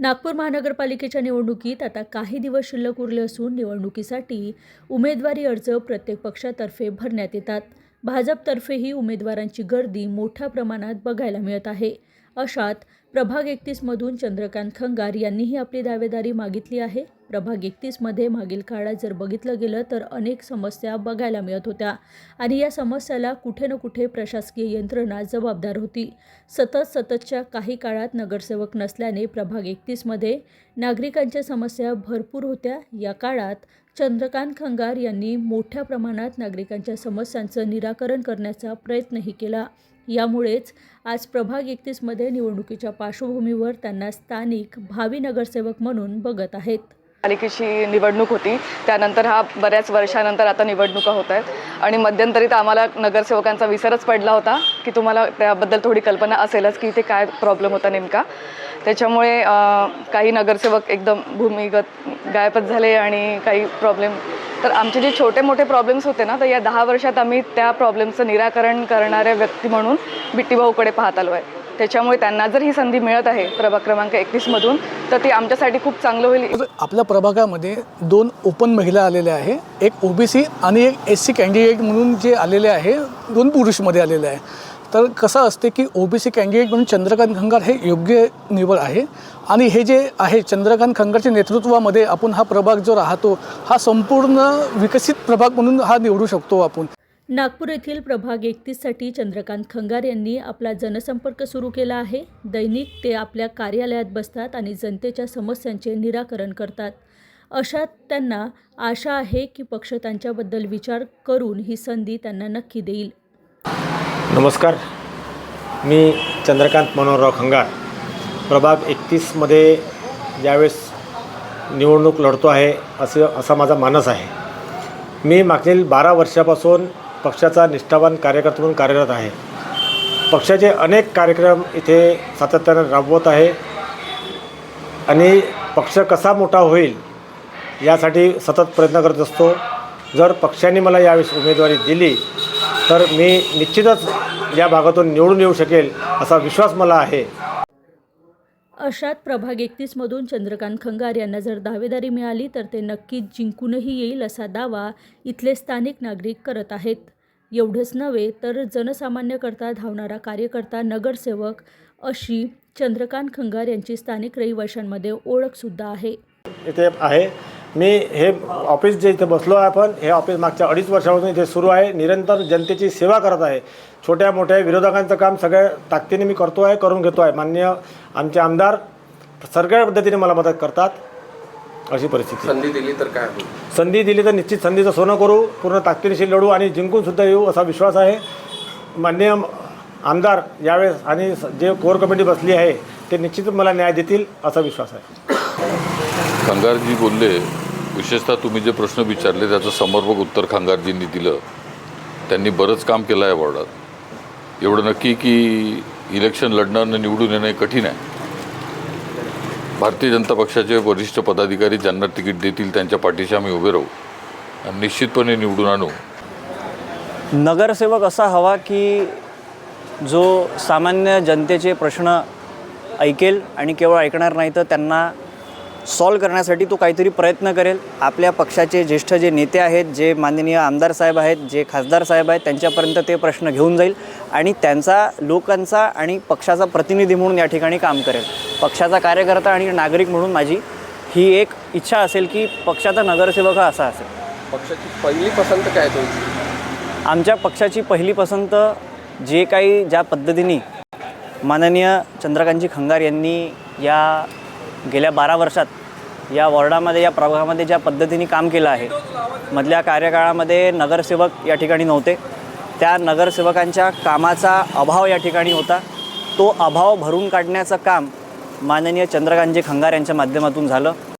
नागपूर महानगरपालिकेच्या निवडणुकीत आता काही दिवस शिल्लक उरले असून निवडणुकीसाठी उमेदवारी अर्ज प्रत्येक पक्षातर्फे भरण्यात येतात. भाजपतर्फेही उमेदवारांची गर्दी मोठ्या प्रमाणात बघायला मिळत आहे. अशात प्रभाग एकतीसमधून चंद्रकांत खंगार यांनीही आपली दावेदारी मागितली आहे. प्रभाग एकतीसमध्ये मागील काळात जर बघितलं गेलं तर अनेक समस्या बघायला मिळत होत्या आणि या समस्याला कुठे न कुठे प्रशासकीय यंत्रणा जबाबदार होती. सतत सततच्या काही काळात नगरसेवक नसल्याने प्रभाग एकतीसमध्ये नागरिकांच्या समस्या भरपूर होत्या. या काळात चंद्रकांत खंगार यांनी मोठ्या प्रमाणात नागरिकांच्या समस्यांचं निराकरण करण्याचा प्रयत्नही केला. यामुळेच आज प्रभाग एकतीसमध्ये निवडणुकीच्या पार्श्वभूमीवर त्यांना स्थानिक भावी नगरसेवक म्हणून बघत आहेत. पालिकेची निवडणूक होती. त्यानंतर हा बऱ्याच वर्षानंतर आता निवडणुका होत आहेत. आणि मध्यंतरीत आम्हाला नगरसेवकांचा विसरच पडला होता की तुम्हाला त्याबद्दल थोडी कल्पना असेलच की इथे काय प्रॉब्लेम होता नेमका. त्याच्यामुळे काही नगरसेवक एकदम भूमिगत गायबच झाले आणि काही प्रॉब्लेम तर आमचे जे छोटे मोठे प्रॉब्लेम्स होते ना तर या दहा वर्षात आम्ही त्या प्रॉब्लेमचं निराकरण करणाऱ्या व्यक्ती म्हणून बिट्टीभाऊकडे पाहत आलो आहे. त्याच्यामुळे त्यांना जर ही संधी मिळत आहे प्रभाग क्रमांक एकवीसमधून तर ती आमच्यासाठी खूप चांगलं होईल. आपल्या प्रभागामध्ये दोन ओपन महिला आलेल्या आहे एक ओबीसी आणि एक एस सी कॅन्डिडेट म्हणून जे आलेले आहे दोन पुरुषमध्ये आलेले आहे. तर कसं असते की ओबीसी कॅन्डिडेट म्हणून चंद्रकांत खंगार हे योग्य निवड आहे? आणि हे जे आहे चंद्रकांत खंगारच्या नेतृत्वामध्ये आपण हा प्रभाग जो राहतो हा संपूर्ण विकसित प्रभाग म्हणून हा निवडू शकतो आपण. नागपूर येथील प्रभाग एकतीससाठी चंद्रकांत खंगार यांनी आपला जनसंपर्क सुरू केला आहे. दैनिक ते आपल्या कार्यालयात बसतात आणि जनतेच्या समस्यांचे निराकरण करतात. अशात त्यांना आशा आहे की पक्ष त्यांच्याबद्दल विचार करून ही संधी त्यांना नक्की देईल. नमस्कार. मी चंद्रकांत मनोहरराव खंगार. प्रभाग एकतीसमध्ये ज्यावेळेस निवडणूक लढतो आहे असं असा माझा मानस आहे. मी मागील बारा वर्षापासून पक्षाचा निष्ठावान कार्यकर्ता म्हणून कार्यरत आहे. पक्षाचे अनेक कार्यक्रम इथे सातत्यानं राबवत आहे आणि पक्ष कसा मोठा होईल यासाठी सतत प्रयत्न करत असतो. जर पक्षाने मला यावेळेस उमेदवारी दिली तर मी निश्चितच या भागातून निवडून येऊ शकेल असा विश्वास मला आहे. अशात प्रभाग एकतीसमधून चंद्रकांत खंगार यांना जर दावेदारी मिळाली तर ते नक्कीच जिंकूनही येईल असा दावा इथले स्थानिक नागरिक करत आहेत. एवढंच नव्हे तर जनसामान्यकरता धावणारा कार्यकर्ता नगरसेवक अशी चंद्रकांत खंगार यांची स्थानिक रहिवाशांमध्ये ओळखसुद्धा आहे. इथे आहे. मी हे ऑफिस जे इथे बसलो आहे आपण हे ऑफिस मागच्या अडीच वर्षापासून इथे सुरू आहे. निरंतर जनतेची सेवा करत आहे. छोट्या मोठ्या विरोधकांचं काम सगळ्या ताकदीने मी करतो आहे करून घेतो आहे. मान्य आमचे आमदार सगळ्या पद्धतीने मला मदत करतात अशी परिस्थिती. संधी दिली तर काय संधी दिली तर निश्चित संधीचं सोनं करू पूर्ण ताकदीनिशी लढू आणि जिंकून सुद्धा येऊ असा विश्वास आहे. माननीय आमदार यावेळेस आणि जे कोर कमिटी बसली आहे ते निश्चित मला न्याय देतील असा विश्वास आहे. खंगारजी बोलले विशेषतः तुम्ही जे प्रश्न विचारले त्याचं समर्पक उत्तर खंगारजींनी दिलं. त्यांनी बरंच काम केलं आहे वॉर्डात. एवढं नक्की की इलेक्शन लढणं निवडून येणं हे कठीण आहे. भारतीय जनता पक्षाचे वरिष्ठ पदाधिकारी ज्यांना तिकीट देतील त्यांच्या पाठीशी आम्ही उभे राहू आणि निश्चितपणे निवडून आणू. नगरसेवक असा हवा की जो सामान्य जनतेचे प्रश्न ऐकेल आणि केवळ ऐकणार नाही तर त्यांना सॉल्व करण्यासाठी तो काहीतरी प्रयत्न करेल. आपल्या पक्षाचे ज्येष्ठ जे नेते आहेत जे माननीय आमदार साहेब आहेत जे खासदार साहेब आहेत त्यांच्यापर्यंत ते प्रश्न घेऊन जाईल आणि त्यांचा लोकांचा आणि पक्षाचा प्रतिनिधी म्हणून या ठिकाणी काम करेल. पक्षाचा कार्यकर्ता आणि नागरिक म्हणून माझी ही एक इच्छा असेल की पक्षाचा नगरसेवक हा असा असेल. पक्षाची पहिली पसंत काय तुमची? आमच्या पक्षाची पहिली पसंत जे काही ज्या पद्धतीने माननीय चंद्रकांतजी खंगार यांनी या गेल्या बारा वर्षात या वॉर्डामध्ये या प्रभागामध्ये ज्या पद्धतीने काम केलं आहे मधल्या कार्यकाळामध्ये नगरसेवक या ठिकाणी नव्हते. त्या नगरसेवकांच्या कामाचा अभाव या ठिकाणी होता. तो अभाव भरून काढण्याचं काम माननीय चंद्रकांतजी खंगार यांच्या माध्यमातून झालं.